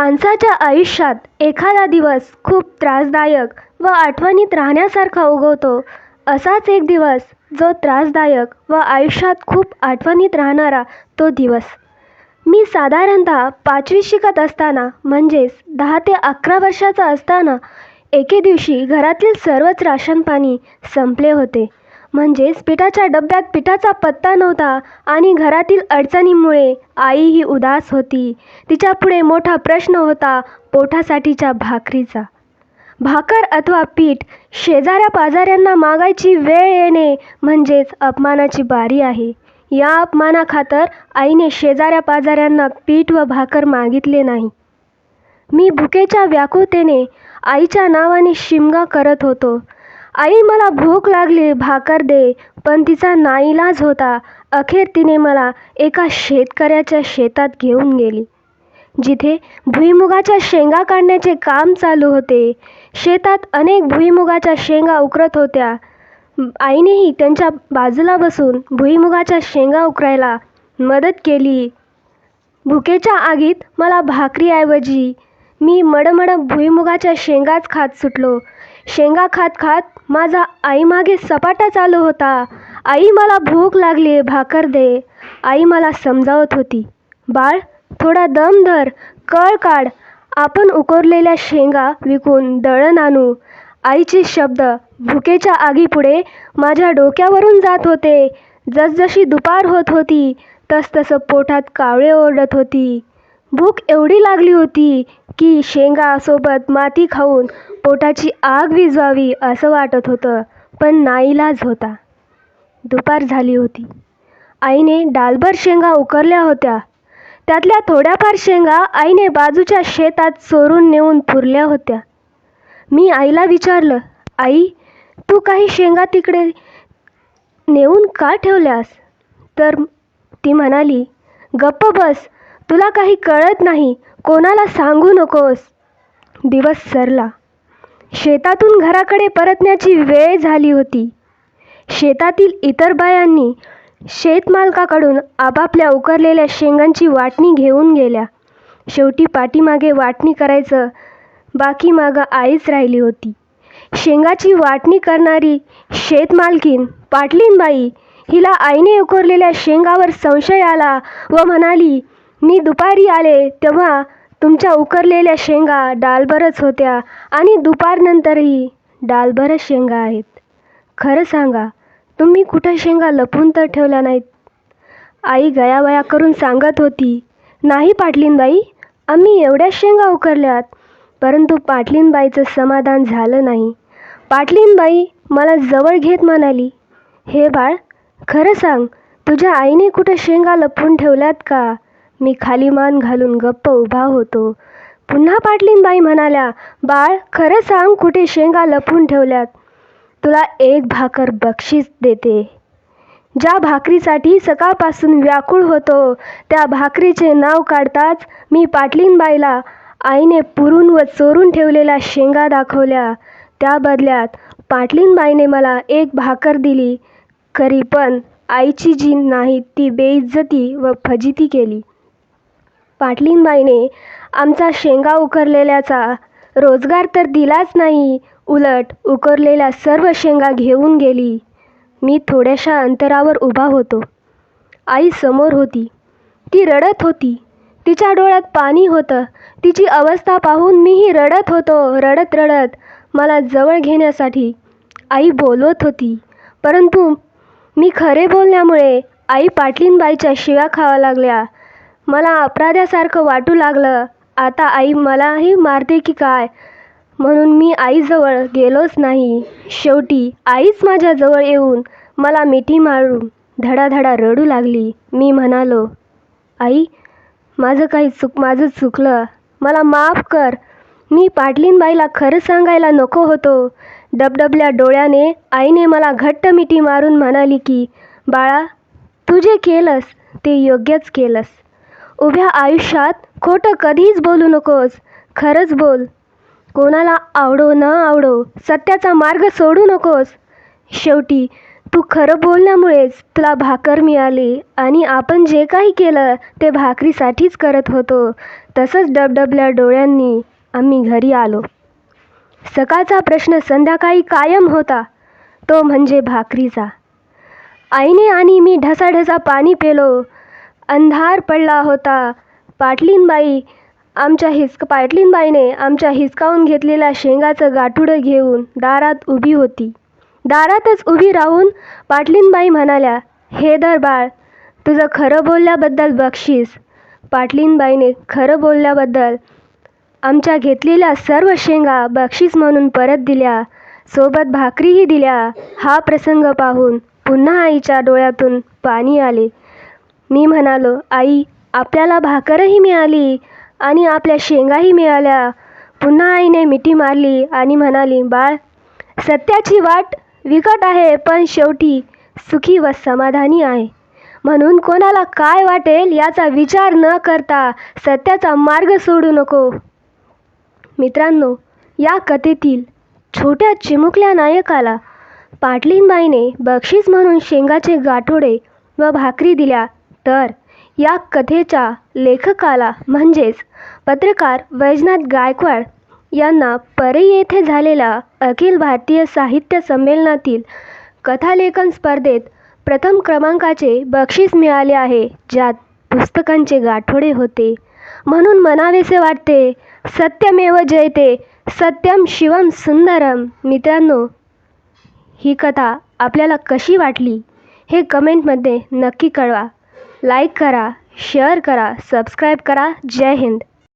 माणसाच्या आयुष्यात एखादा दिवस खूप त्रासदायक व आठवणीत राहण्यासारखा उगवतो. असाच एक दिवस जो त्रासदायक व आयुष्यात खूप आठवणीत राहणारा तो दिवस. मी साधारणतः पाचवी शिकत असताना म्हणजेच दहा ते अकरा वर्षाचा असताना एके दिवशी घरातील सर्वच राशन पाणी संपले होते. म्हणजेच पिठाच्या डब्यात पिठाचा पत्ता नव्हता आणि घरातील अडचणींमुळे आईही उदास होती. तिच्यापुढे मोठा प्रश्न होता पोटासाठीच्या भाकरीचा. भाकर अथवा पीठ शेजाऱ्या पाजाऱ्यांना मागायची वेळ येणे म्हणजेच अपमानाची बारी आहे. या अपमानाखातर आईने शेजाऱ्या पाजाऱ्यांना पीठ व भाकर मागितले नाही. मी भुकेच्या व्याकुळतेने आईच्या नावाने शिमगा करत होतो. आई मला भूक लागली भाकर दे पण तिचा नाईलाज होता. अखेर तिने मला एका शेतकऱ्याच्या शेतात घेऊन गेली जिथे भुईमुगाच्या शेंगा काढण्याचे काम चालू होते. शेतात अनेक भुईमुगाच्या शेंगा उकरत होत्या. आईनेही त्यांच्या बाजूला बसून भुईमुगाच्या शेंगा उकरायला मदत केली. भुकेच्या आगीत मला भाकरीऐवजी मी मडमड भुईमुगाच्या शेंगाच खात सुटलो. शेंगा खात खात माझा आईमागे सपाटा चालू होता. आई मला भूक लागली भाकर दे. आई मला समजावत होती बाळ थोडा दम धर कळ काढ. आपण उकरलेल्या शेंगा विकून दळण आणू. आईचे शब्द भुकेच्या आगीपुढे माझ्या डोक्यावरून जात होते. जसजशी दुपार होत होती तसतसं पोटात कावळे ओरडत होती. भूक एवढी लागली होती की शेंगासोबत माती खाऊन पोटाची आग विझवावी असं वाटत होतं पण नाईलाज होता. दुपार झाली होती. आईने डालभर शेंगा उकरल्या होत्या. त्यातल्या थोड्याफार शेंगा आईने बाजूच्या शेतात चोरून नेऊन पुरल्या होत्या. मी आईला विचारलं आई तू काही शेंगा तिकडे नेऊन का ठेवल्यास? तर ती म्हणाली गप्प बस तुला काही कळत नाही कोणाला सांगू नकोस. दिवस सरला. शेतातून घराकडे परतण्याची वेळ झाली होती. शेतातील इतर बायांनी शेतमालकाकडून आपापल्या उकरलेल्या शेंगांची वाटणी घेऊन गेल्या. शेवटी पाठीमागे वाटणी करायचं बाकी मागं आईच राहिली होती. शेंगाची वाटणी करणारी शेतमालकीन पाटलीनबाई हिला आईने उकरलेल्या शेंगावर संशय आला व म्हणाली मी दुपारी आले तेव्हा तुमच्या उकरलेल्या शेंगा डालभरच होत्या आणि दुपारनंतरही डालभरच शेंगा आहेत. खरं सांगा तुम्ही कुठं शेंगा लपून तर ठेवल्या नाहीत? आई गयावया करून सांगत होती नाही पाटलीनबाई आम्ही एवढ्याच शेंगा उकरल्यात परंतु पाटलीनबाईचं समाधान झालं नाही. पाटलीनबाई मला जवळ घेत म्हणाली हे बाळ खरं सांग तुझ्या आईने कुठं शेंगा लपून ठेवल्यात का? मी खाली मान घालून गप्प उभा होतो. पुन्हा पाटलीनबाई म्हणाल्या बाळ खरं सांग कुठे शेंगा लपून ठेवल्यात? तुला एक भाकर बक्षीस देते. ज्या भाकरीसाठी सकाळपासून व्याकुळ होतो त्या भाकरीचे नाव काढताच मी पाटलीनबाईला आईने पुरून व चोरून ठेवलेल्या शेंगा दाखवल्या. त्या बदल्यात पाटलीनबाईने मला एक भाकर दिली. खरी पण आईची जी नाही ती बेइज्जती व फजिती केली. पाटलींबाईने आमचा शेंगा उकरलेल्याचा रोजगार तर दिलाच नाही उलट उकरलेल्या सर्व शेंगा घेऊन गेली. मी थोड्याशा अंतरावर उभा होतो. आई समोर होती. ती रडत होती. तिच्या डोळ्यात पाणी होतं. तिची अवस्था पाहून मीही रडत होतो रडत रडत. मला जवळ घेण्यासाठी आई बोलवत होती. परंतु मी खरे बोलण्यामुळे आई पाटलींबाईच्या शिव्या खावा लागल्या. मला अपराध्यासारखं वाटू लागलं. आता आई मलाही मारते की काय? म्हणून मी आईजवळ गेलोच नाही. शेवटी आईच माझ्याजवळ येऊन मला मिठी मारून धडाधडा रडू लागली. मी म्हणालो आई माझं काही चुक माझं चुकलं. मला माफ कर. मी पाटलीनबाईला खरं सांगायला नको होतो. डबडबल्या डोळ्याने आईने मला घट्ट मिठी मारून म्हणाली की बाळा तू जे केलंस ते योग्यच केलंस. उभ्या आयुष्यात खोटं कधीच बोलू नकोस. खरंच बोल. कोणाला आवडो न आवडो सत्याचा मार्ग सोडू नकोस. शेवटी तू खरं बोलल्यामुळेच तुला भाकर मिळाली आणि आपण जे काही केलं ते भाकरीसाठीच करत होतो. तसंच डबडबल्या डोळ्यांनी आम्ही घरी आलो. सकाळचा प्रश्न संध्याकाळी कायम होता. तो म्हणजे भाकरीचा. आईने आणि मी ढसाढसा पाणी पेलो. अंधार पडला होता. पाटलीनबाई आमच्या हिसक पाटलीनबाईने आमच्या हिसकावून घेतलेल्या शेंगाचं गाठुडं घेऊन दारात उभी होती. दारातच उभी राहून पाटलीनबाई म्हणाल्या हे दर बाळ तुझं खरं बोलल्याबद्दल बक्षीस पाटलीनबाईने खरं बोलल्याबद्दल आमच्या घेतलेल्या सर्व शेंगा बक्षीस म्हणून परत दिल्या. सोबत भाकरीही दिल्या. हा प्रसंग पाहून पुन्हा आईच्या डोळ्यातून पाणी आले. मी म्हणालो आई आपल्याला भाकरही मिळाली आणि आपल्या शेंगाही मिळाल्या. पुन्हा आईने मिठी मारली आणि म्हणाली बाळ सत्याची वाट विकट आहे पण शेवटी सुखी व समाधानी आहे. म्हणून कोणाला काय वाटेल याचा विचार न करता सत्याचा मार्ग सोडू नको. मित्रांनो या कथेतील छोट्या चिमुकल्या नायकाला पाटलीनबाईने बक्षीस म्हणून शेंगाचे गाठोडे व भाकरी दिल्या. तर या कथेच्या लेखकाला म्हणजेच पत्रकार वैजनाथ गायकवाड यांना परई येथे झालेल्या अखिल भारतीय साहित्य संमेलनातील कथालेखन स्पर्धेत प्रथम क्रमांकाचे बक्षीस मिळाले आहे ज्यात पुस्तकांचे गाठोडे होते. म्हणून म्हणावेसे वाटते सत्यमेव जयते सत्यम शिवम सुंदरम. मित्रांनो ही कथा आपल्याला कशी वाटली हे कमेंटमध्ये नक्की कळवा. लाईक करा शेअर करा सबस्क्राईब करा. जय हिंद.